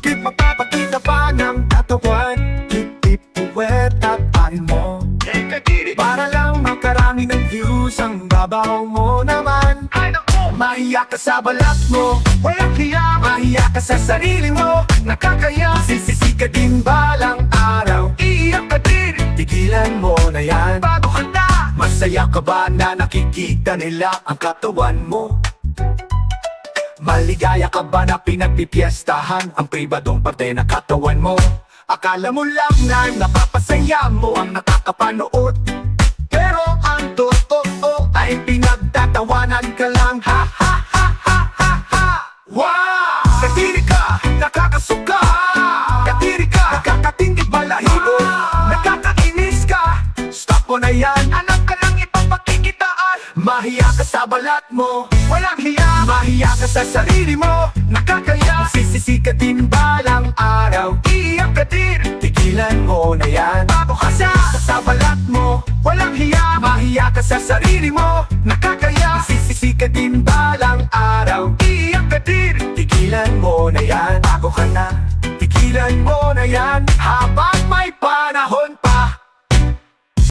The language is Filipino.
Bakit magpapakita pa ng katawan? Tip-tip puwet at pahin Para lang makarami ng views Ang babaw mo naman. Mahiya ka sa balat mo. Walang hiya. Mahiya ka sa sarili mo. Nakakaya. Sisisi ka din balang araw. Iiyak ka din. Tigilan mo na yan. Bago ka Masaya ka ba na nakikita nila ang katawan mo? Maligaya ka ba na pinagpipiestahan ang pribadong parte ng katawan mo? Akala mo lang na napapasaya mo ang nakakapanood. Pero ang totoo ay pinagtatawanan ka lang. Ha ha ha ha Wow! Katiri ka, nakakasuka. Katiri ka, Nakakainis ka. Stop na yan. Anak ka lang ipapakikitaan Mahiya ka sa balat mo. Walang hiya, Mahiya sa sarili mo. Nakakaya. Sisisi ka din balang araw? Iiyak ka din. Tigilan mo na yan. Bago ka sa balat mo Walang hiya, Mahiya ka sa sarili mo. Nakakaya. Sisisi ka din balang araw? Iiyak ka din. Tigilan mo na yan. Bago ka na. Tigilan mo na yan. Habang